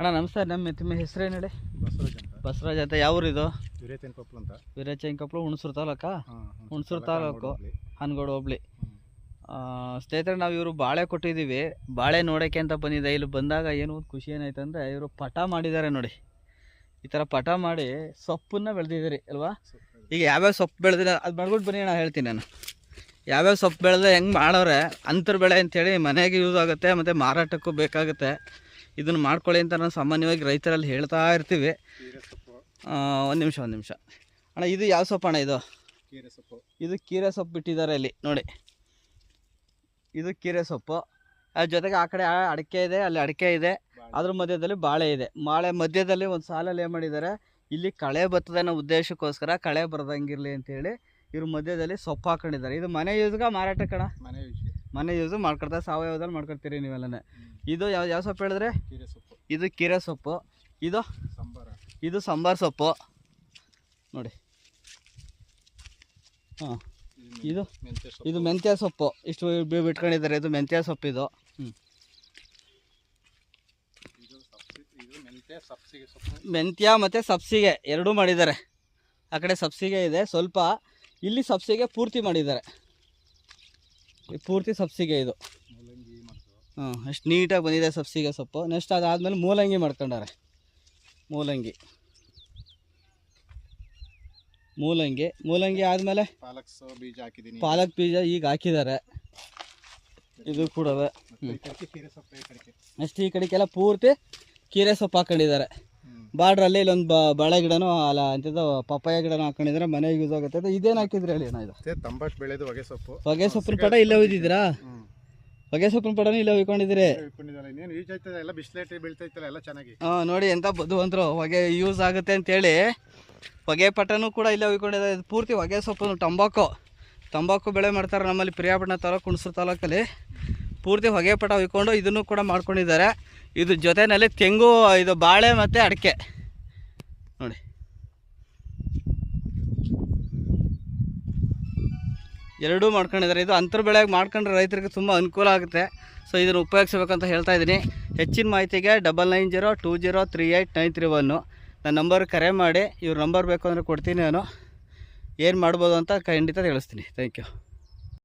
ಅಣ್ಣ ನಮಸ್ತೆ. ನಮ್ಮ ನಿಮ್ಮ ಹೆಸರೇನು ಹೇಳಿ? ಬಸವರಾಜ್ ಅಂತ. ಯಾವ ಊರಿದು? ಹಿರೇತೇನ್ ಕೊಪ್ಪಲು ಅಂತ. ಹುಣಸೂರು ತಾಲೂಕ? ಹುಣಸೂರು ತಾಲೂಕು ಹನ್ಗೋಡು ಹೋಬ್ಳಿ. ಸ್ನೇಹಿತರೆ ನಾವು ಇವರು ಬಾಳೆ ಕೊಟ್ಟಿದ್ದೀವಿ. ಬಾಳೆ ನೋಡೋಕೆ ಅಂತ ಬಂದಿದ್ದೆ. ಇಲ್ಲಿ ಬಂದಾಗ ಏನು ಒಂದು ಖುಷಿ ಏನಾಯ್ತು ಅಂದರೆ ಇವರು ಪಟ ಮಾಡಿದ್ದಾರೆ ನೋಡಿ. ಈ ಥರ ಪಟ ಮಾಡಿ ಸೊಪ್ಪನ್ನ ಬೆಳೆದಿದ್ದೀರಿ ಅಲ್ವಾ? ಈಗ ಯಾವ್ಯಾವ ಸೊಪ್ಪು ಬೆಳೆದಿಲ್ಲ ಅದು ಮಾಡ್ಬಿಟ್ಟು ಬನ್ನಿ ನಾನು ಹೇಳ್ತೀನಿ ನಾನು. ಯಾವ್ಯಾವ ಸೊಪ್ಪು ಬೆಳೆದ್ರೆ ಹೆಂಗೆ ಮಾಡೋರೆ? ಅಂತರ್ ಬೆಳೆ ಅಂತೇಳಿ ಮನೆಗೆ ಯೂಸ್ ಆಗುತ್ತೆ ಮತ್ತು ಮಾರಾಟಕ್ಕೂ ಬೇಕಾಗುತ್ತೆ. ಇದನ್ನು ಮಾಡ್ಕೊಳ್ಳಿ ಅಂತ ನಾವು ಸಾಮಾನ್ಯವಾಗಿ ರೈತರಲ್ಲಿ ಹೇಳ್ತಾ ಇರ್ತೀವಿ. ಒಂದು ನಿಮಿಷ ಒಂದು ನಿಮಿಷ. ಅಣ್ಣ ಇದು ಯಾವ ಸೊಪ್ಪು ಅಣ್ಣ ಇದು? ಕೀರೆ ಸೊಪ್ಪು. ಇದು ಕೀರೆ ಸೊಪ್ಪು ಬಿಟ್ಟಿದ್ದಾರೆ ಇಲ್ಲಿ ನೋಡಿ. ಇದು ಕೀರೆ ಸೊಪ್ಪು. ಅದ್ರ ಜೊತೆಗೆ ಆ ಕಡೆ ಅಡಿಕೆ ಇದೆ ಅಲ್ಲಿ ಅಡಿಕೆ ಇದೆ. ಅದ್ರ ಮಧ್ಯದಲ್ಲಿ ಬಾಳೆ ಇದೆ. ಬಾಳೆ ಮಧ್ಯದಲ್ಲಿ ಒಂದು ಸಾಲಲ್ಲಿ ಏನು ಮಾಡಿದ್ದಾರೆ? ಇಲ್ಲಿ ಕಳೆ ಬರ್ತದೆ ಅನ್ನೋ ಉದ್ದೇಶಕ್ಕೋಸ್ಕರ ಕಳೆ ಬರ್ದಂಗಿರಲಿ ಅಂತೇಳಿ ಇವ್ರ ಮಧ್ಯದಲ್ಲಿ ಸೊಪ್ಪು ಹಾಕೊಂಡಿದ್ದಾರೆ. ಇದು ಮನೆ ಯೂಸ್ಗೆ ಮಾರಾಟ ಕಣ ಮನೆ ಯೂಸ್ ಮನೆ ಯೂಸ್ ಮಾಡ್ಕೊಡ್ತಾರೆ ಸಾವಯವದಲ್ಲಿ ಮಾಡ್ಕೊಡ್ತೀರಿ ನೀವೆಲ್ಲನೇ. ಇದು ಯಾವ ಯಾವ ಸೊಪ್ಪು ಹೇಳಿದ್ರೆ? ಇದು ಕೀರೆ ಸೊಪ್ಪು. ಇದು? ಸಾಂಬಾರ. ಇದು ಸಾಂಬಾರು ಸೊಪ್ಪು. ನೋಡಿ. ಹಾಂ. ಇದು ಇದು ಮೆಂತ್ಯ ಸೊಪ್ಪು. ಇಷ್ಟು ಬಿ- ಬಿಟ್ಕೊಂಡಿದ್ದಾರೆ. ಇದು ಮೆಂತ್ಯ ಸೊಪ್ಪು ಇದು. ಹ್ಞೂ ಮೆಂತ್ಯ ಸಬ್ಸಿಗೆ ಸೊಪ್ಪು. ಮೆಂತ್ಯ ಮತ್ತು ಸಬ್ಸಿಗೆ ಎರಡೂ ಮಾಡಿದ್ದಾರೆ. ಆ ಕಡೆ ಸಬ್ಸಿಗೆ ಇದೆ. ಸ್ವಲ್ಪ ಇಲ್ಲಿ ಸಬ್ಸಿಗೆ ಪೂರ್ತಿ ಮಾಡಿದ್ದಾರೆ. ಪೂರ್ತಿ ಸಬ್ಸಿಗೆ ಇದು. ಮೂಲಂಗಿ ಮತ್ತು ಹಾಂ ಅಷ್ಟು ನೀಟಾಗಿ ಬಂದಿದೆ ಸಬ್ಸಿಗೆ ಸೊಪ್ಪು. ನೆಕ್ಸ್ಟ್ ಅದಾದಮೇಲೆ ಮೂಲಂಗಿ ಮಾಡ್ಕೊಂಡಾರೆ. ಮೂಲಂಗಿ. ಮೂಲಂಗಿ. ಮೂಲಂಗಿ ಆದಮೇಲೆ ಪಾಲಕ್ ಬೀಜ ಹಾಕಿದ್ದೀನಿ ಪಾಲಕ್ ಬೀಜ ಈಗ ಹಾಕಿದ್ದಾರೆ. ಇದು ಕೂಡ ನೆಕ್ಸ್ಟ್ ಈ ಕಡೆಗೆಲ್ಲ ಪೂರ್ತಿ ಕೀರೆ ಸೊಪ್ಪು ಹಾಕೊಂಡಿದ್ದಾರೆ. ಬಾರ್ಡ್ರಲ್ಲಿ ಇಲ್ಲೊಂದು ಬ ಬಾಳೆ ಗಿಡನೂ ಅಲ್ಲ ಅಂತಿದ್ದು ಪಪ್ಪಾಯ ಗಿಡನೂ ಹಾಕೊಂಡಿದ್ರೆ ಮನೆಗೆ ಯೂಸ್ ಆಗುತ್ತೆ. ಇದೇನು ಹಾಕಿದ್ರಿ ಹೇಳಿ ಇದು? ಬೆಳೆದು ಹೊಗೆ ಸೊಪ್ಪು. ಹೊಗೆ ಸೊಪ್ಪಿನ ಪಟ ಇಲ್ಲೇ ಒಯ್ದಿದ್ದೀರಾ ಹ್ಮ್ ಹೊಗೆ ಸೊಪ್ಪಿನ ಪಟನೂ ಇಲ್ಲ ಇಟ್ಕೊಂಡಿದ್ದಾರೆ ಇನ್ನೇನು ಯೂಸ್ ಆಯ್ತದೆ ಎಲ್ಲ ಬಿಸಿಲೇಟಿ ಎಲ್ಲ ಚೆನ್ನಾಗಿ. ಹಾಂ ನೋಡಿ ಎಂತ ಬದುವಂತರು ಹೊಗೆ ಯೂಸ್ ಆಗುತ್ತೆ ಅಂತೇಳಿ ಹೊಗೆ ಪಟನೂ ಕೂಡ ಇಲ್ಲೇ ಒಯ್ಕೊಂಡಿದ್ದಾರೆ ಇದು ಪೂರ್ತಿ ಹೊಗೆ ಸೊಪ್ಪು ತಂಬಾಕು. ತಂಬಾಕು ಬೆಳೆ ಮಾಡ್ತಾರೆ ನಮ್ಮಲ್ಲಿ ಪ್ರಿಯಾಪಟ್ಟಣ ತಾಲೂಕು ಹುಣಸೂರು ತಾಲೂಕಲ್ಲಿ. ಪೂರ್ತಿ ಹೊಗೆ ಪಟ ಹೊಯ್ಕೊಂಡು ಇದನ್ನು ಕೂಡ ಮಾಡ್ಕೊಂಡಿದ್ದಾರೆ. ಇದು ಜೊತೆಯಲ್ಲಿ ತೆಂಗು ಇದು ಬಾಳೆ ಮತ್ತು ಅಡಿಕೆ ನೋಡಿ ಎರಡೂ ಮಾಡ್ಕೊಂಡಿದ್ದಾರೆ. ಇದು ಅಂತರ ಬೆಳೆಯಾಗಿ ಮಾಡ್ಕೊಂಡ್ರೆ ರೈತರಿಗೆ ತುಂಬ ಅನುಕೂಲ ಆಗುತ್ತೆ. ಸೊ ಇದನ್ನು ಉಪಯೋಗಿಸ್ಬೇಕಂತ ಹೇಳ್ತಾ ಇದ್ದೀನಿ. ಹೆಚ್ಚಿನ ಮಾಹಿತಿಗೆ double nine zero two zero three eight nine three one ನನ್ನ ನಂಬರ್ ಕರೆ ಮಾಡಿ, ಇವ್ರ ನಂಬರ್ ಬೇಕು ಅಂದರೆ ಕೊಡ್ತೀನಿ ನಾನು. ಏನು ಮಾಡ್ಬೋದು ಅಂತ ಖಂಡಿತ ತಿಳಿಸ್ತೀನಿ. Thank you